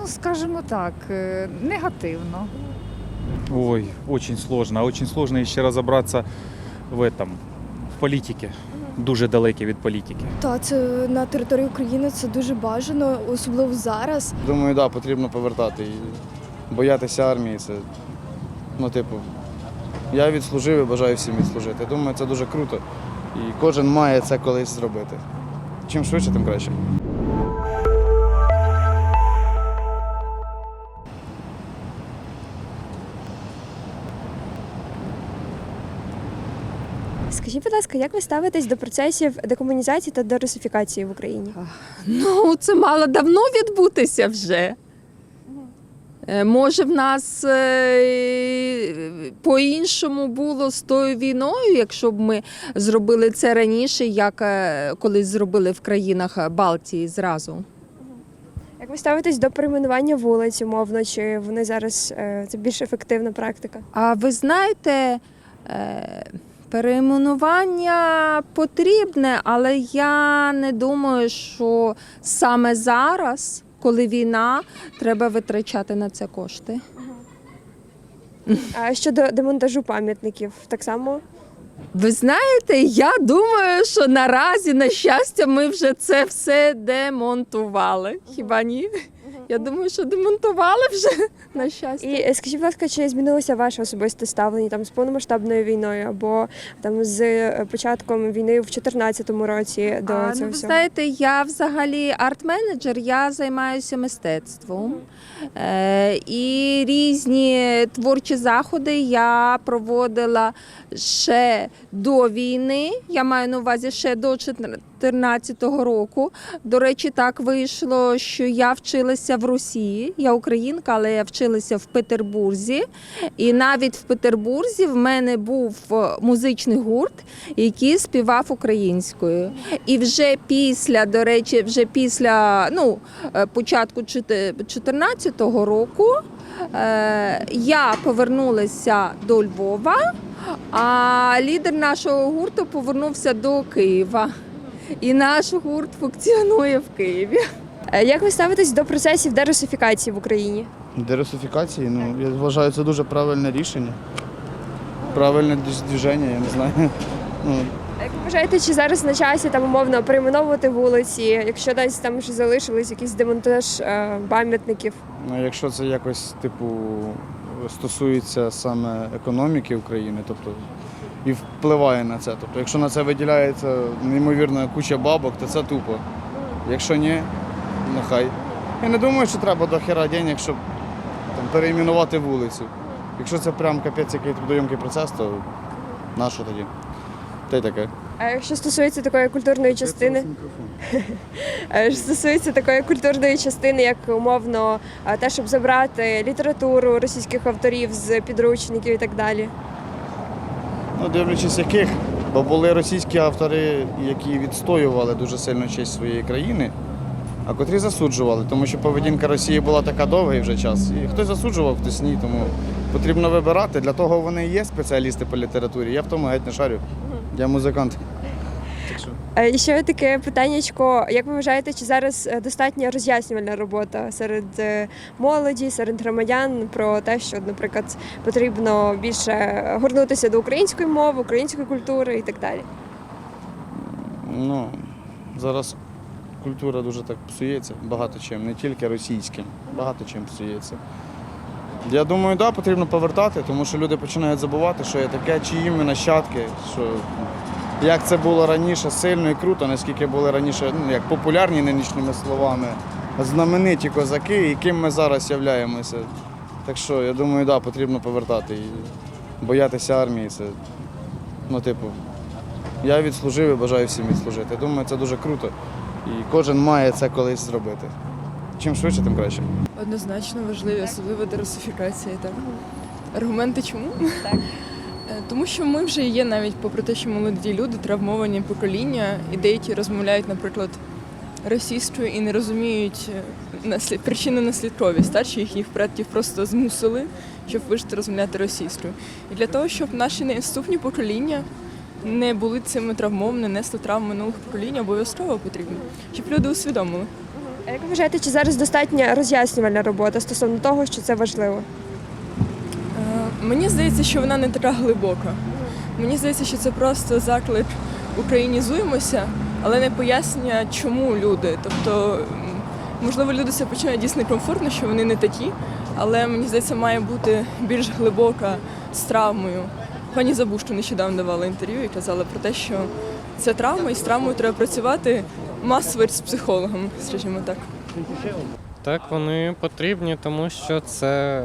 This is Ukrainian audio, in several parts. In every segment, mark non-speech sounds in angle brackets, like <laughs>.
Ну, скажімо так, е, негативно. Ой, очень сложно. Очень сложно ще разобраться в этом, в политике. Дуже далекі від політики. Та це на території України це дуже бажано, особливо зараз. Думаю, да, потрібно повертати. Боятися армії це. Ну, типу, я відслужив і бажаю всім відслужити. Думаю, це дуже круто. І кожен має це колись зробити. Чим швидше, тим краще. Скажіть, будь ласка, як ви ставитесь до процесів декомунізації та дерусифікації в Україні? Ну, це мало давно відбутися вже. Е, Може, в нас е, по-іншому було з тою війною, якщо б ми зробили це раніше, як е, колись зробили в країнах Балтії зразу. Як ви ставитесь до перейменування вулиць, умовно, чи вони зараз це більш ефективна практика? А ви знаєте, перейменування потрібне, але я не думаю, що саме зараз, коли війна, треба витрачати на це кошти. А щодо демонтажу пам'ятників, так само Ви знаєте, я думаю, що наразі, на щастя, ми вже це все демонтували. Хіба ні? Я думаю, що демонтували вже <laughs> на щастя. і е, скажіть, будь ласка, чи змінилося ваше особисте ставлення там з повномасштабною війною або там з е, початком війни в 2014 році до А, цього ну, ви всього? знаєте, я взагалі арт-менеджер, я займаюся мистецтвом. Е, і різні творчі заходи я проводила ще до війни. Я маю на увазі ще до 2014 року. До речі, так вийшло, що я вчилася в Росії. Я українка, але я вчилася в Петербурзі. І навіть в Петербурзі в мене був е, музичний гурт, який співав українською. І вже після, до речі, вже після ну, е, початку 2014 року е, я повернулася до Львова, а лідер нашого гурту повернувся до Києва. І наш гурт функціонує в Києві. Е, Як ви ставитесь до процесів дерусифікації в Україні? Дерусифікації, ну, я вважаю, це дуже правильне рішення. Правильне движ- движення, я не знаю. Ну, А Як ви вважаєте, чи зараз на часі там умовно перейменовувати вулиці, якщо десь там ще залишились якийсь демонтаж е, пам'ятників? Ну, якщо це якось, типу, стосується саме економіки України, тобто і впливає на це. Тобто, якщо на це виділяється неймовірна куча бабок, то це тупо. Якщо ні, нехай. Я не думаю, що треба до хера денег, щоб там, переіменувати вулицю. Якщо це прям капець який трудоємкий процес, то на що тоді? Та й таке. А якщо стосується такої культурної частини, <laughs> а що стосується такої культурної частини, як умовно те, щоб забрати літературу російських авторів з підручників і так далі. Ну, дивлячись яких, бо були російські автори, які відстоювали дуже сильно честь своєї країни, а котрі засуджували, тому що поведінка Росії була така довгий вже час. І хтось засуджував, хтось ні, тому потрібно вибирати. Для того вони і є спеціалісти по літературі. Я в тому геть не шарю. Я музикант. Е, ще таке питаннячко. Як ви вважаєте, чи зараз е, достатня роз'яснювальна робота серед е, молоді, серед громадян про те, що, наприклад, потрібно більше горнутися до української мови, української культури і так далі? Ну, зараз культура дуже так псується, багато чим, не тільки російським, багато чим псується. Я думаю, так, да, потрібно повертати, тому що люди починають забувати, що є таке, чиї ми нащадки, що як це було раніше сильно і круто, наскільки були раніше, ну, як популярні нинішніми словами, знамениті козаки, яким ми зараз являємося. Так що, я думаю, так, да, потрібно повертати. І боятися армії це, ну, типу, я відслужив і бажаю всім відслужити. Думаю, це дуже круто. І кожен має це колись зробити. Чим швидше, тим краще. Однозначно важливі, особливо дерусифікація. Так. Аргументи чому? Так. Тому що ми вже є навіть, попри те, що молоді люди, травмовані покоління, і деякі розмовляють, наприклад, російською і не розуміють е, наслід... причину наслідкові. Старші їх, їх предків просто змусили, щоб вижити розмовляти російською. І для того, щоб наші наступні покоління не були цими травмовані, несли травм минулих поколінь, обов'язково потрібно, щоб люди усвідомили. А як вважаєте, чи зараз достатня роз'яснювальна робота стосовно того, що це важливо? Мені здається, що вона не така глибока. Мені здається, що це просто заклик українізуємося, але не пояснює, чому люди. Тобто, можливо, люди себе почувають дійсно комфортно, що вони не такі, але мені здається, має бути більш глибока з травмою. Пані Забушко нещодавно давала інтерв'ю і казала про те, що це травма, і з травмою треба працювати масово з психологом, скажімо так. Так, вони потрібні, тому що це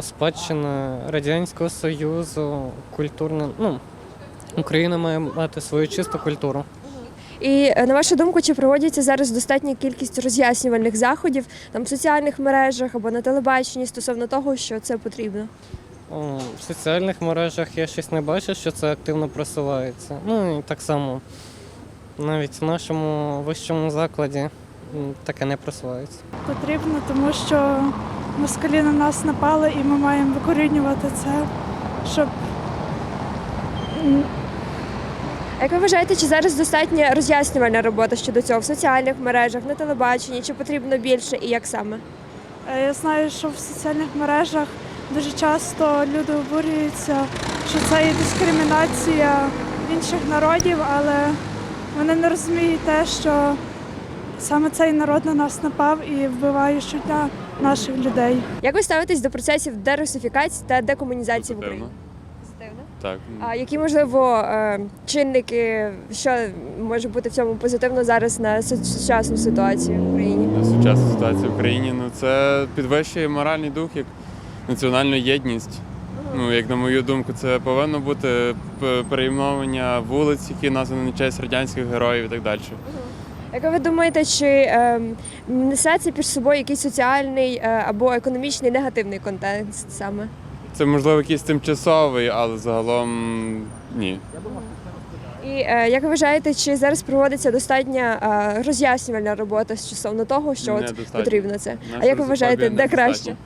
спадщина Радянського Союзу, культурна. Ну, Україна має мати свою чисту культуру. І е, на вашу думку, чи проводяться зараз достатня кількість роз'яснювальних заходів там в соціальних мережах або на телебаченні стосовно того, що це потрібно? О, В соціальних мережах я щось не бачу, що це активно просувається. Ну і так само навіть в нашому вищому закладі таке не просувається. Потрібно, тому що москалі на нас напали і ми маємо викорінювати це, щоб як ви вважаєте, чи зараз достатня роз'яснювальна робота щодо цього в соціальних мережах, на телебаченні, чи потрібно більше і як саме? е, я знаю, що в соціальних мережах дуже часто люди обурюються, що це є дискримінація інших народів, але вони не розуміють те, що саме цей народ на нас напав і вбиває щодня наших людей. Як ви ставитесь до процесів дерусифікації та декомунізації в Україні? Позитивно. Так. А які можливо е, чинники, що може бути в цьому позитивно зараз на сучасну ситуацію в Україні? На сучасну ситуацію в Україні ну це підвищує моральний дух як національну єдність. Ну, як на мою думку, це повинно бути перейменування вулиць, які названі на честь радянських героїв і так далі. Як ви думаєте, чи е, несе це під собою якийсь соціальний е, або економічний негативний контекст саме? Це можливо якийсь тимчасовий, але загалом ні. І е, як ви вважаєте, чи зараз проводиться достатня е, роз'яснювальна робота стосовно того, що от Недостатньо. потрібно це? Наша А як ви вважаєте, де краще?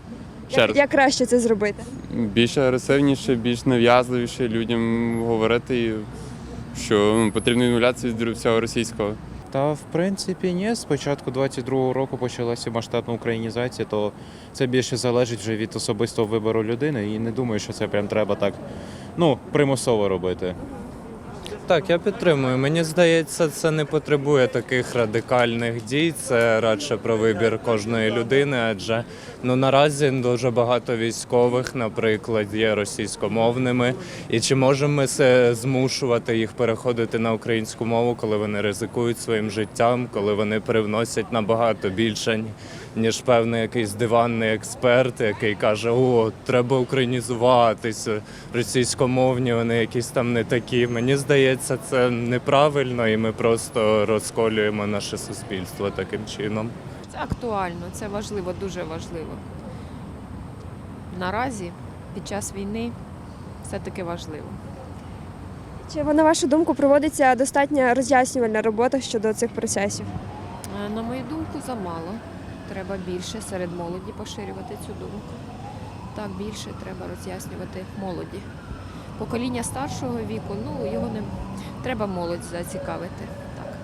Ще Як, раз. як краще це зробити? Більш агресивніше, більш нав'язливіше людям говорити, і що ну, потрібно відмовлятися від всього російського. Та в принципі ні. З початку 22-го року почалася масштабна українізація, то це більше залежить вже від особистого вибору людини. І не думаю, що це прям треба так ну, примусово робити. Так, я підтримую. Мені здається, це не потребує таких радикальних дій. Це радше про вибір кожної людини, адже ну наразі дуже багато військових, наприклад, є російськомовними. І чи можемо ми це змушувати їх переходити на українську мову, коли вони ризикують своїм життям, коли вони привносять набагато більше, ніж певний якийсь диванний експерт, який каже: О, треба українізуватися, російськомовні, вони якісь там не такі. Мені здається, це неправильно, і ми просто розколюємо наше суспільство таким чином. Це актуально, це важливо, дуже важливо. Наразі, під час війни, все-таки важливо. Чи на вашу думку проводиться достатня роз'яснювальна робота щодо цих процесів? Е, На мою думку, замало. Треба більше серед молоді поширювати цю думку. Так, більше треба роз'яснювати молоді. Покоління старшого віку, ну його не треба молодь зацікавити. Так.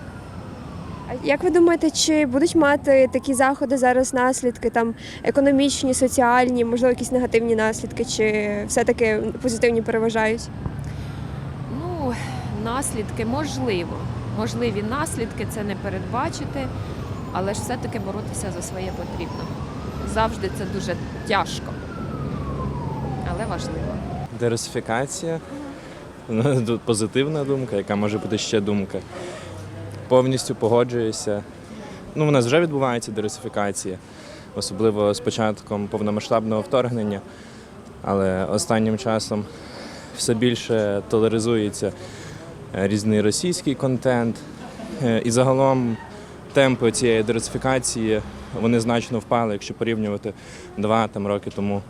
А як ви думаєте, чи будуть мати такі заходи зараз наслідки, там економічні, соціальні, можливо, якісь негативні наслідки, чи все-таки позитивні переважають? Ну, наслідки можливо. Можливі наслідки це не передбачити, але ж все-таки боротися за своє потрібно. Завжди це дуже тяжко, але важливо. Дерсифікація. Ну, позитивна думка, яка може бути ще думка. Повністю погоджуюся. Ну, у нас вже відбувається дерсифікація, особливо з початком повномасштабного вторгнення. Але останнім часом все більше толеризується е, різний російський контент. Е, І загалом темпи цієї дерсифікації вони значно впали, якщо порівнювати два там, роки тому.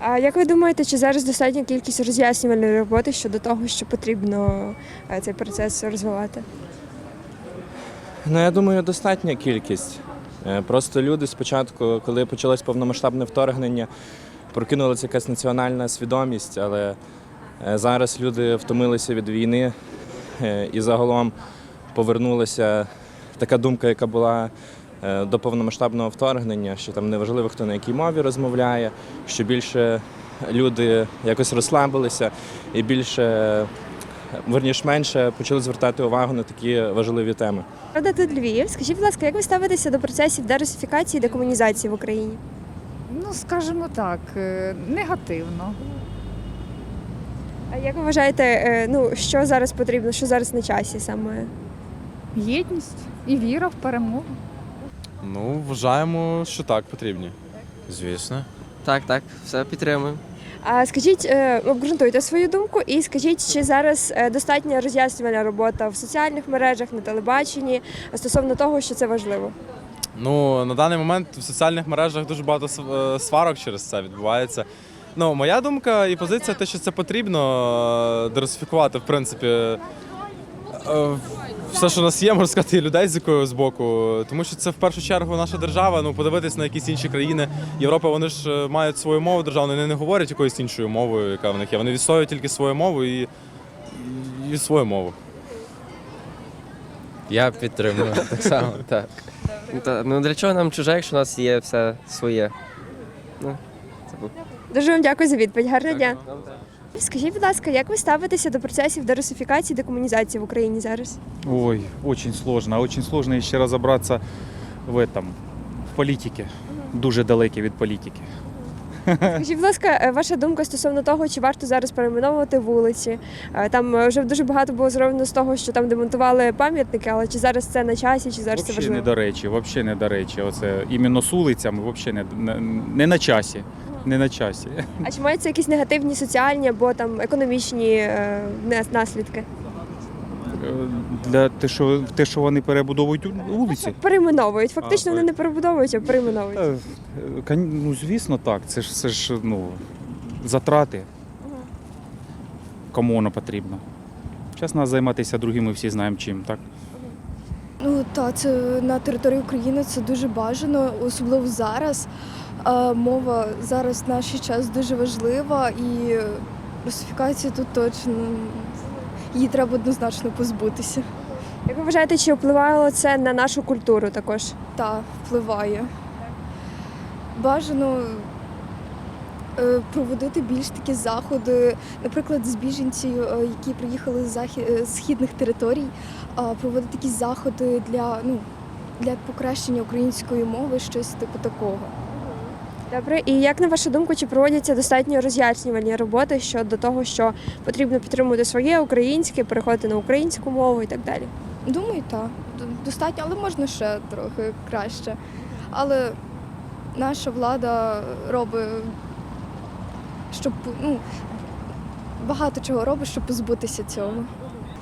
А як ви думаєте, чи зараз достатня кількість роз'яснювальної роботи щодо того, що потрібно е, цей процес розвивати? Ну, я думаю, достатня кількість. Е, Просто люди спочатку, коли почалось повномасштабне вторгнення, прокинулася якась національна свідомість, але е, зараз люди втомилися від війни і загалом повернулася така думка, яка була е, до повномасштабного вторгнення, що там неважливо, хто на якій мові розмовляє, що більше люди якось розслабилися і більше, верніш менше, почали звертати увагу на такі важливі теми. Правда, тут Львів. Скажіть, будь ласка, як ви ставитеся до процесів дерусифікації і декомунізації в Україні? Ну, скажімо так, е, негативно. А як ви вважаєте, е, ну що зараз потрібно, що зараз на часі саме? Єдність і віра в перемогу. Ну, вважаємо, що так потрібні. Звісно. Так, так, все підтримуємо. А скажіть, е, обґрунтуйте свою думку і скажіть, чи зараз е, достатня роз'яснювальна робота в соціальних мережах, на телебаченні стосовно того, що це важливо? Ну, на даний момент в соціальних мережах дуже багато св- е, сварок через це відбувається. Ну, моя думка і позиція те, що це потрібно е, диверсифікувати, в принципі, е, все, що у нас є, можна сказати, і людей з якою з боку. Тому що це в першу чергу наша держава. Ну, подивитись на якісь інші країни Європи, вони ж е, мають свою мову державну, вони не говорять якоюсь іншою мовою, яка в них є. Вони відстоюють тільки свою мову і, і свою мову. Я підтримую <laughs> так само, так. Ну, та- Ну для чого нам чуже, якщо у нас є все своє? Ну, це бу- Дуже вам дякую за відповідь. Гарного дня. Скажіть, будь ласка, як ви ставитеся до процесів дерусифікації і декомунізації в Україні зараз? Ой, очень сложно. Очень сложно ще розібратися в этом, в політиці. Дуже далекі від політики. Скажіть, будь ласка, е, ваша думка стосовно того, чи варто зараз перейменовувати вулиці? Е, Там е, вже дуже багато було зроблено з того, що там демонтували пам'ятники, але чи зараз це на часі, чи зараз це Взагалі не до речі, взагалі не до речі. Оце іменно з вулицями взагалі не, не, не на часі. Не на часі. А чи мають це якісь негативні соціальні або там економічні е, нас- наслідки? Е, Для те, що те, що вони перебудовують вулиці. Перейменовують. Фактично А, вони не перебудовують, а перейменовують. Е, е, кон- Ну, звісно, так. Це ж це ж ну, затрати. Кому воно потрібно. Зараз треба займатися другим, ми всі знаємо чим, так? Ну та це на території України це дуже бажано, особливо зараз. Мова зараз в наш час дуже важлива і русифікація тут точно її треба однозначно позбутися. Як ви вважаєте, чи впливало це на нашу культуру також? Та впливає. Бажано проводити більш такі заходи, наприклад, з біженців, е, які приїхали з захід е, з східних територій, проводити такі заходи для ну для покращення української мови, щось типу такого. Добре, і як на вашу думку, чи проводяться достатньо роз'яснювальні роботи щодо того, що потрібно підтримувати своє українське, переходити на українську мову і так далі? Думаю, так. Достатньо, але можна ще трохи краще. Але наша влада робить, щоб ну, багато чого робить, щоб позбутися цього.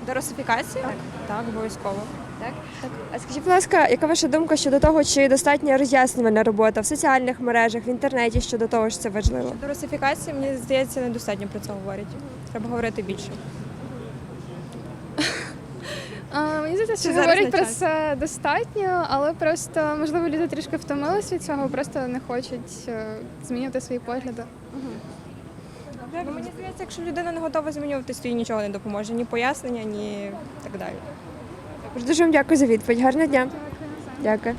До русифікації? Так, так, обов'язково. Так? так. А скажіть, будь ласка, яка ваша думка щодо того, чи достатня роз'яснювальна робота в соціальних мережах, в інтернеті щодо того, що це важливо? До русифікації, мені здається, недостатньо про це говорять. Треба говорити більше. Мені здається, що говорять про це достатньо, але просто можливо люди трішки втомилися від цього, просто не хочуть е, змінювати свої погляди. Ну, мені здається, якщо людина не готова змінюватися, то їй нічого не допоможе. Ні пояснення, ні так далі. Дуже вам дякую за відповідь. Гарного дня. Дякую.